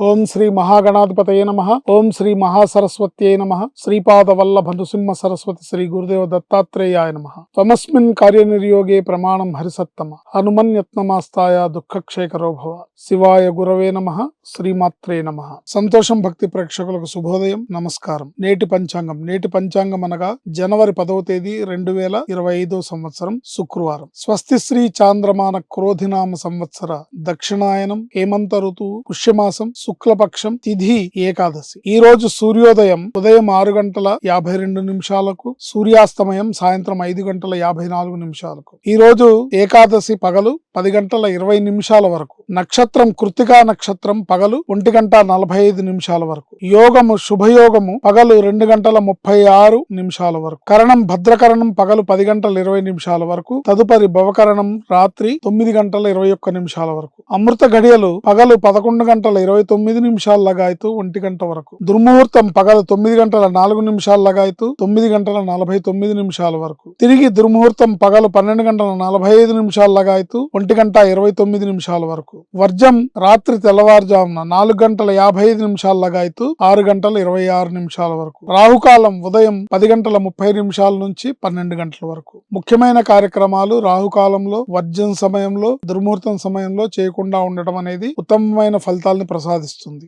ఓం శ్రీ మహాగణాధిపతయ నమ. ఓం శ్రీ మహాసరస్వత్యై నమ. శ్రీపాద వల్లభ నృసింహ సరస్వతి శ్రీ గురుదేవ దత్తాత్రేయాయ నమ. త్వమస్మిన్ కార్యనిర్యోగే ప్రమాణం హరిసత్తమ. హనుమన్యత్నమాస్తాయ దుఃఖక్షేకరో భవ. శివాయ గురవే నమ. శ్రీమాత్రే నమ. సంతోషం భక్తి ప్రేక్షకులకు శుభోదయం. నమస్కారం. నేటి పంచాంగం. నేటి పంచాంగం అనగా జనవరి పదవ తేదీ రెండు వేల ఇరవై ఐదో సంవత్సరం శుక్రవారం. స్వస్తి శ్రీ చాంద్రమాన క్రోధినామ సంవత్సర దక్షిణాయనం హేమంత ఋతువు పుష్యమాసం శుక్లపక్షం తిథి ఏకాదశి. ఈ రోజు సూర్యోదయం ఉదయం ఆరు గంటల యాభై రెండు నిమిషాలకు సూర్యాస్తమయం సాయంత్రం ఐదు గంటల యాభై నాలుగు నిమిషాలకు. ఈ రోజు ఏకాదశి పగలు పది గంటల ఇరవై నిమిషాల వరకు. నక్షత్రం కృతికా నక్షత్రం పగలు ఒంటి గంట నలభై ఐదు నిమిషాల వరకు. యోగము శుభయోగము పగలు రెండు గంటల ముప్పై ఆరు నిమిషాల వరకు. కరణం భద్రకరణం పగలు పది గంటల ఇరవై నిమిషాల వరకు. తదుపరి భవకరణం రాత్రి తొమ్మిది గంటల ఇరవై ఒక్క నిమిషాల వరకు. అమృత గడియలు పగలు పదకొండు గంటల ఇరవై తొమ్మిది నిమిషాల లగాయతు ఒంటి గంట వరకు. దుర్ముహూర్తం పగలు తొమ్మిది గంటల నాలుగు నిమిషాల లగాయతూ తొమ్మిది గంటల నలభై తొమ్మిది నిమిషాల వరకు. తిరిగి దుర్ముహూర్తం పగలు పన్నెండు గంటల నలభై ఐదు నిమిషాల లగాయతూ ఒంటి గంట ఇరవై తొమ్మిది నిమిషాల వరకు. వర్జం రాత్రి తెల్లవారుజామున నాలుగు గంటల యాభై ఐదు నిమిషాల లగాయతూ ఆరు గంటల ఇరవై ఆరు నిమిషాల వరకు. రాహుకాలం ఉదయం పది గంటల ముప్పై నిమిషాల నుంచి పన్నెండు గంటల వరకు. ముఖ్యమైన కార్యక్రమాలు రాహుకాలంలో వర్జం సమయంలో దుర్ముహూర్తం సమయంలో చేయకుండా ఉండటం అనేది ఉత్తమమైన ఫలితాలను ప్రసాదిస్తుంది.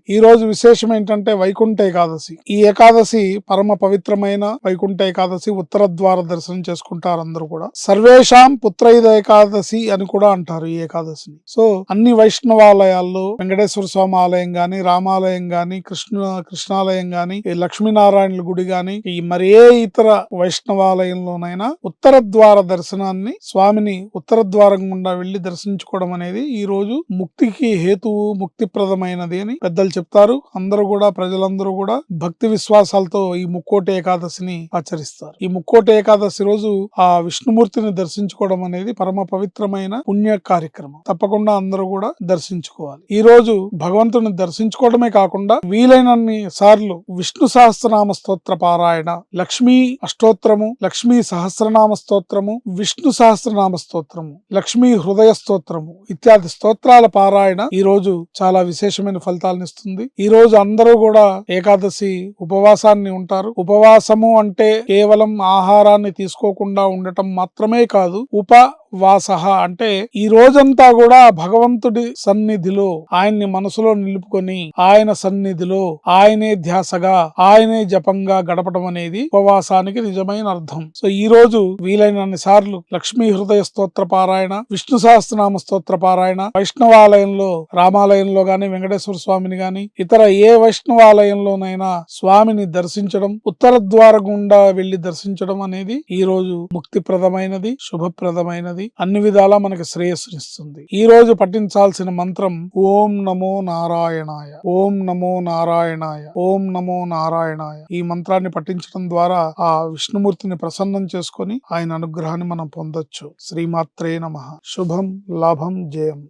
ఈ రోజు విశేషం ఏంటంటే వైకుంఠ ఏకాదశి. ఈ ఏకాదశి పరమ పవిత్రమైన వైకుంఠ ఏకాదశి ఉత్తర ద్వార దర్శనం చేసుకుంటారు అందరూ కూడా. సర్వేషాం పుత్రైద ఏకాదశి అని కూడా అంటారు ఈ ఏకాదశిని. సో అన్ని వైష్ణవాలయాల్లో వెంకటేశ్వర స్వామి ఆలయం గాని రామాలయం గాని కృష్ణ కృష్ణాలయం గాని లక్ష్మీనారాయణుల గుడి గాని ఈ మరి ఏ ఇతర వైష్ణవాలయంలోనైనా ఉత్తర ద్వార దర్శనాన్ని స్వామిని ఉత్తర ద్వారం గుండా వెళ్ళి దర్శించుకోవడం అనేది ఈ రోజు ముక్తికి హేతువు ముక్తిప్రదమైనది అని పెద్దలు చెప్తారు. అందరూ కూడా ప్రజలందరూ కూడా భక్తి విశ్వాసాలతో ఈ ముక్కోటి ఏకాదశిని ఆచరిస్తారు. ఈ ముక్కోటి ఏకాదశి రోజు ఆ విష్ణుమూర్తిని దర్శించుకోవడం అనేది పరమ పవిత్రమైన పుణ్య కార్యక్రమం. తప్పకుండా అందరూ కూడా దర్శించుకోవాలి. ఈ రోజు భగవంతుని దర్శించుకోవడమే కాకుండా వీలైనన్ని సార్లు విష్ణు సహస్రనామ స్తోత్ర పారాయణ లక్ష్మీ అష్టోత్తరము లక్ష్మీ సహస్రనామ స్తోత్రము విష్ణు సహస్రనామ స్తోత్రము లక్ష్మీ హృదయ స్తోత్రము ఇత్యాది స్తోత్రాల పారాయణ ఈ రోజు చాలా విశేషమైన ఫలితాలను ఇస్తుంది. ఈ రోజు అందరూ కూడా ఏకాదశి ఉపవాసాన్ని ఉంటారు. ఉపవాసము అంటే కేవలం ఆహారాన్ని తీసుకోకుండా ఉండటం మాత్రమే కాదు ఉప వాసహ అంటే ఈ రోజంతా కూడా భగవంతుడి సన్నిధిలో ఆయన్ని మనసులో నిలుపుకొని ఆయన సన్నిధిలో ఆయనే ధ్యాసగా ఆయనే జపంగా గడపడం అనేది ఉపవాసానికి నిజమైన అర్థం. సో ఈ రోజు వీలైనన్ని సార్లు లక్ష్మీ హృదయ స్తోత్ర పారాయణ విష్ణు సహస్రనామ స్తోత్ర పారాయణ వైష్ణవాలయంలో రామాలయంలో గాని వెంకటేశ్వర స్వామిని గాని ఇతర ఏ వైష్ణవాలయంలోనైనా స్వామిని దర్శించడం ఉత్తర ద్వార గుండా వెళ్ళి దర్శించడం అనేది ఈ రోజు ముక్తిప్రదమైనది శుభప్రదమైనది. అన్ని విధాలా మనకి శ్రేయస్సునిస్తుంది ఈ రోజు పఠించాల్సిన మంత్రం ఓం నమో నారాయణాయ. ఓం నమో నారాయణాయ. ఓం నమో నారాయణాయ. ఈ మంత్రాన్ని పఠించడం ద్వారా ఆ విష్ణుమూర్తిని ప్రసన్నం చేసుకొని ఆయన అనుగ్రహాన్ని మనం పొందొచ్చు. శ్రీమాత్రే నమ. శుభం లాభం జయం.